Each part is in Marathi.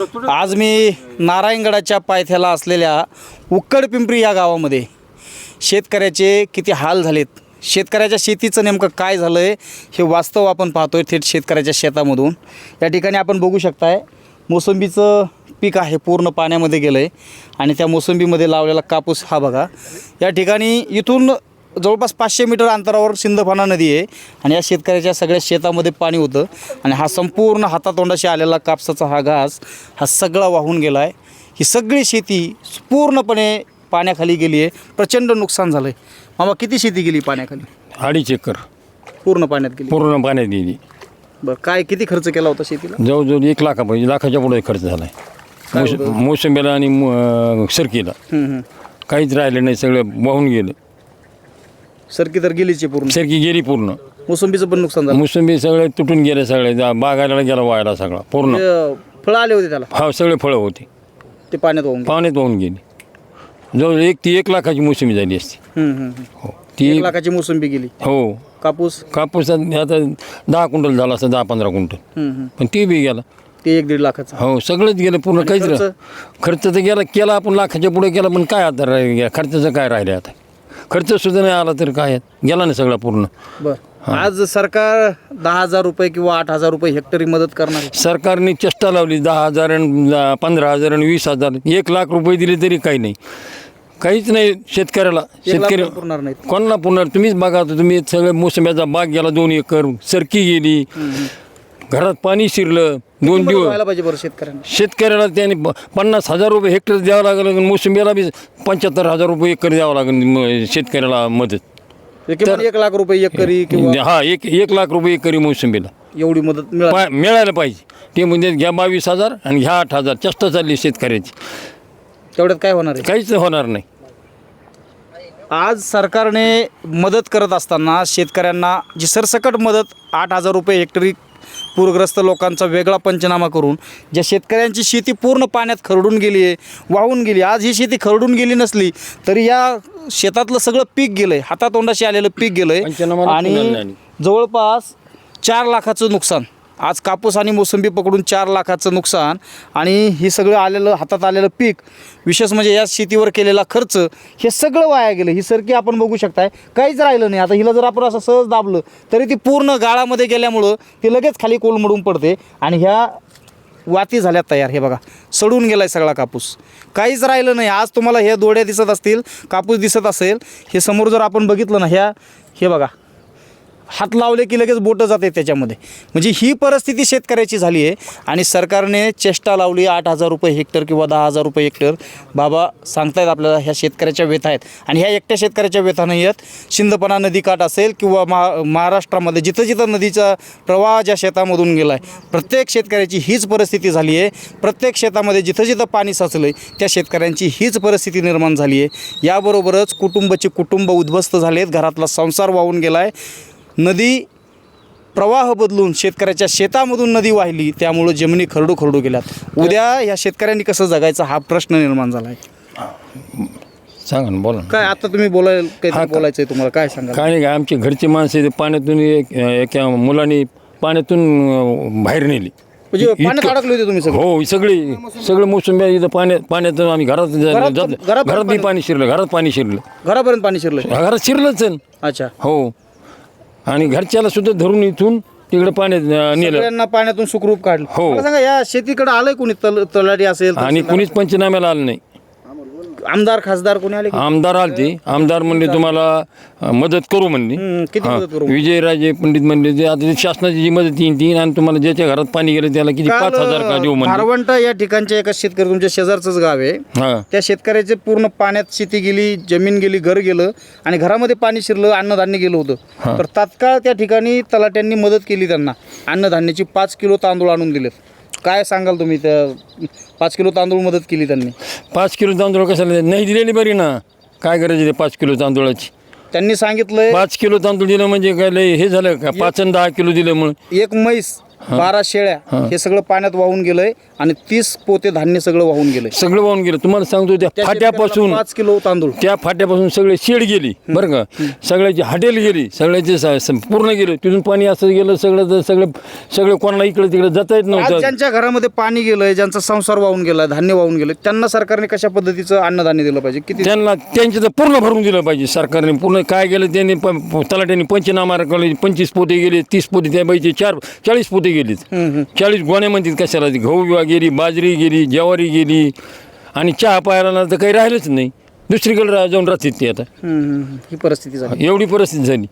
आज मी नारायणगडाच्या पायथ्याला असलेल्या उक्कड पिंपरी या गावामध्ये शेतकऱ्याचे किती हाल झालेत शेतकऱ्याच्या शेतीचं नेमकं काय झालं आहे हे वास्तव आपण पाहतो आहे थेट शेतकऱ्याच्या शेतामधून. या ठिकाणी आपण बघू शकताय मोसंबीचं पीक आहे पूर्ण पाण्यामध्ये गेलं आहे आणि त्या मोसंबीमध्ये लावलेला कापूस हा बघा. या ठिकाणी इथून जवळपास पाचशे मीटर अंतरावर सिंदफाना नदी आहे आणि या शेतकऱ्याच्या सगळ्या शेतामध्ये पाणी होतं आणि हा संपूर्ण हातातोंडाशी आलेला कापसाचा हा घास हा सगळा वाहून गेला आहे. ही सगळी शेती पूर्णपणे पाण्याखाली गेली आहे. प्रचंड नुकसान झालं आहे मामा किती शेती गेली पाण्याखाली? अडीच एकर. पूर्ण पाण्यात गेली. पूर्ण पाण्यात गेली. बरं काय किती खर्च केला होता शेतीला? जवळजवळ एक लाखापाहिजे लाखाच्या पुढे खर्च झाला काय आहे होतं? मोसंबीला आणि मो- सरकीला. हम्म, हम्म. काहीच राहिलं नाही सगळं वाहून गेलं. सरकी तर गेलीच आहे पूर्ण. सरकी गेली पूर्ण. मोसंबीचं पण नुकसान झालं. मोसंबी सगळे तुटून गेले सगळे जा- बागायला गेला वायला सगळा पूर्ण. ते फळं आले होते त्याला. हा सगळे फळं होते. ते पाण्यात वाहून गेले. पाण्यात वाहून गेली. जवळ एक ती एक लाखाची मोसंबी झाली असती. हम्म, हम्म, हम्म. हो ती एक लाखाची मोसंबी गेली. हो. कापूस? कापूस आता दहा क्विंटल झाला असं दहा पंधरा क्विंटल. हम्म, हम्म. पण ती बी गेला. ते एक दीड लाखाचं. हो सगळंच गेलं पूर्ण काहीच खर्च? राहिलं. खर्च तर गेला केला आपण लाखाच्या पुढे केला पण काय आता राहिलं? खर्चाचं काय राहिले आता? खर्च सुद्धा नाही आला तर काय गेला ना सगळा पूर्ण. बर. आज सरकार दहा हजार रुपये किंवा आठ हजार रुपये हेक्टरी मदत करणार आहे. सरकारने चेष्टा लावली दहा हजार आणि पंधरा हजार आणि वीस हजार. एक लाख रुपये दिले तरी काही नाही. काहीच नाही शेतकऱ्याला. एक लाख शेतकरी पण पुरणार नाहीत. कोणाला पुन्हा तुम्हीच बघा आता तुम्ही सगळे मोसंब्याचा बाग गेला दोन एकर सरकी गेली. घरात पाणी शिरलं. दोन दिवस. व्हायला पाहिजे बरं शेतकऱ्यांना. शेतकऱ्याला त्याने प- पन्नास हजार रुपये हेक्टर द्यावं लागेल मोसंबीला बी पंच्याहत्तर हजार रुपये एकर द्यावं लागेल म- शेतकऱ्याला मदत. हे किमान एक लाख रुपये एकरी किंवा हा एक एक लाख रुपये एकरी मोसंबीला. एवढी मदत मिळाली. पा मिळायला पाहिजे. ते म्हणजे घ्या बावीस हजार आणि घ्या आठ हजार. चेष्टा चालली शेतकऱ्याची. तेवढ्यात काय होणार आहे? काहीच होणार नाही. आज सरकारने मदत करत असताना शेतकऱ्यांना जी सरसकट मदत आठ हजार रुपये हेक्टरी पूरग्रस्त लोकांचा वेगळा पंचनामा करून ज्या शेतकऱ्यांची शेती पूर्ण पाण्यात खरडून गेली आहे वाहून गेली आज ही शेती खरडून गेली नसली तरी या शेतातलं सगळं पीक गेलं आहे हातातोंडाशी आलेलं पीक गेलं आहे आणि. जवळपास चार लाखाचं नुकसान आज कापूस आणि मोसंबी पकडून चार लाखाचं नुकसान आणि हे सगळं आलेलं हातात आलेलं पीक विशेष म्हणजे या शेतीवर केलेला खर्च हे सगळं वाया गेलं. ही सरकी आपण बघू शकताय. काहीच राहिलं नाही. आता हिला जर आपण असं सहज दाबलं तरी ती पूर्ण गाळामध्ये गेल्यामुळं ती लगेच खाली कोलमडून पडते आणि ह्या वाती झाल्या तयार. हे बघा सडून गेला आहे सगळा कापूस. काहीच राहिलं नाही. आज तुम्हाला हे दोड्या दिसत असतील कापूस दिसत असेल हे समोर जर आपण बघितलं ना ह्या हे बघा हात लावले की लगेच बोटं जाते त्याच्यामध्ये. म्हणजे ही परिस्थिती शेतकऱ्याची झाली आहे आणि सरकारने चेष्टा लावली आठ हजार रुपये हेक्टर किंवा दहा हजार रुपये हेक्टर. बाबा सांगतायत आपल्याला ह्या शेतकऱ्याच्या व्यथा आहेत आणि ह्या एकट्या शेतकऱ्याच्या व्यथा नाही आहेत. शिंदपणा नदीकाठ असेल किंवा मा महाराष्ट्रामध्ये जिथं जिथं नदीचा प्रवाह ज्या शेतामधून गेला आहे प्रत्येक शेतकऱ्याची हीच परिस्थिती झाली आहे. प्रत्येक शेतामध्ये जिथं जिथं पाणी साचलं आहे त्या शेतकऱ्यांची हीच परिस्थिती निर्माण झाली आहे. याबरोबरच कुटुंबाचे कुटुंब उद्ध्वस्त झाले आहेत घरातला संसार वाहून गेला आहे नदी प्रवाह बदलून शेतकऱ्याच्या शेतामधून नदी वाहिली त्यामुळं जमिनी खरडू खरडू गेल्यात. उद्या या शेतकऱ्यांनी कसं जगायचा हा प्रश्न निर्माण झाला आहे सांगा ना बोला ना. काय आता तुम्ही बोलायला हा काही का- बोलायचं आहे तुम्हाला काय सांगा काय नाही आमची घरची माणसं पाण्यातून एक एका मुलांनी पाण्यातून अं, बाहेर नेली. म्हणजे पाण्यात इतकं- अडकले होते तुम्ही सगळे? हो सगळी सगळं मोसंबी इथं पाण्यात पाण्यातून आम्ही घरात घरात- जात घरात घरात बी पाणी- पाणी शिरलं घरात पाणी शिरलं. घरापर्यंत पाणी शिरलंय? घरात शिरलंच आहे. अच्छा. हो. आणि घरच्याला सुद्धा धरून इथून तिकडे पाण्यात अं, नेलं. सगळ्यांना पाण्यातून सुखरूप काढलं. हो. मला सांगा या शेतीकडे आलंय कोणी तल तलाठी असेल आणि कुणीच पंचनाम्याला आलं नाही. आमदार खासदार कोणी आले का? आमदार आलते. आमदार म्हणले तुम्हाला मदत करू म्हणले. हम्म, किती हा. मदत करू विजयराजे पंडित म्हणले आता ते शासनाची जी मदत येईन ती आणि तुम्हाला ज्याच्या घरात पाणी गेलं त्याला किती पाच हजार का देऊ म्हणले. खारवंटा या ठिकाणच्या एका शेतकरी तुमच्या शेजारचंच गाव आहे. हा. त्या शेतकऱ्याचे पूर्ण पाण्यात शेती गेली जमीन गेली घर गेलं आणि घरामध्ये पाणी शिरलं अन्नधान्य गेलं होतं. तर तात्काळ त्या ठिकाणी तलाट्यांनी मदत केली त्यांना. अन्नधान्याची पाच किलो तांदूळ आणून दिलेत. काय सांगाल तुम्ही? त्या पाच किलो तांदूळ मदत केली त्यांनी. पाच किलो तांदूळ कशाला द्यायचे? नाही दिलेली बरी ना. काय करायचे ते पाच किलो तांदूळाची? त्यांनी सांगितलंय पाच किलो तांदूळ दिलं म्हणजे काय लय हे झालं का? पाच आणि दहा किलो दिलं म्हणून. एक म्हैस बारा शेळ्या हे. सगळं पाण्यात वाहून गेलंय आणि तीस पोते धान्य सगळं वाहून गेलंय. सगळं वाहून गेलं. तुम्हाला सांगतो त्या फाट्यापासून पाच किलो तांदूळ. त्या फाट्यापासून सगळे शेड गेली बरं का? सगळ्याची हॉटेल गेली सगळ्याचे स- स- पूर्ण गेले. तिथून पाणी असं गेलं सगळं सगळं सगळं कोणाला इकडे तिकडे जाता येत आज नव्हतं. ज्यांच्या घरामध्ये पाणी गेलंय ज्यांचा संसार वाहून गेलाय धान्य वाहून गेलंय त्यांना सरकारने कशा पद्धतीचं अन्नधान्य दिलं पाहिजे? किती त्यांना त्यांचे तर पूर्ण भरून दिलं पाहिजे सरकारने. पूर्ण काय गेलं त्यांनी प- प- तलाट्याने पंचनामा केले पंचवीस पोते गेले तीस पोते त्या बाईचे चार चाळीस पोते गेलीत? चाळीस गोण्या म्हणतात कशाला? गहू गेली बाजरी गेली ज्वारी गेली. आणि चहा पाहायला तर काही राहिलंच नाही. दुसरीकडे रा- जाऊन राहतात ते आता. ही परिस्थिती झाली. एवढी परिस्थिती झाली.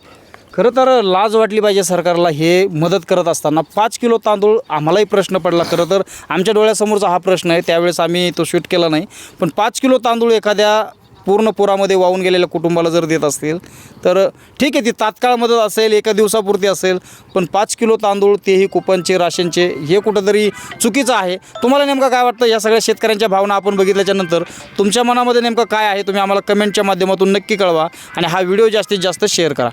खरं तर लाज वाटली पाहिजे सरकारला हे मदत करत असताना. पाच किलो तांदूळ आम्हालाही प्रश्न पडला. खरं तर आमच्या डोळ्यासमोरचा हा प्रश्न आहे. त्यावेळेस आम्ही तो शूट केला नाही. पण पाच किलो तांदूळ एखाद्या पूर्ण पुरामध्ये वाहून गेलेल्या कुटुंबाला जर देत असतील तर ठीक आहे ती तात्काळ मदत असेल एका दिवसापुरती असेल पण पाच किलो तांदूळ तेही कुपनचे राशनचे हे कुठंतरी चुकीचं आहे. तुम्हाला नेमकं काय वाटतं? या सगळ्या शेतकऱ्यांच्या भावना आपण बघितल्याच्यानंतर तुमच्या मनामध्ये नेमकं काय आहे? तुम्ही आम्हाला कमेंटच्या माध्यमातून नक्की कळवा आणि हा व्हिडिओ जास्तीत जास्त शेअर करा.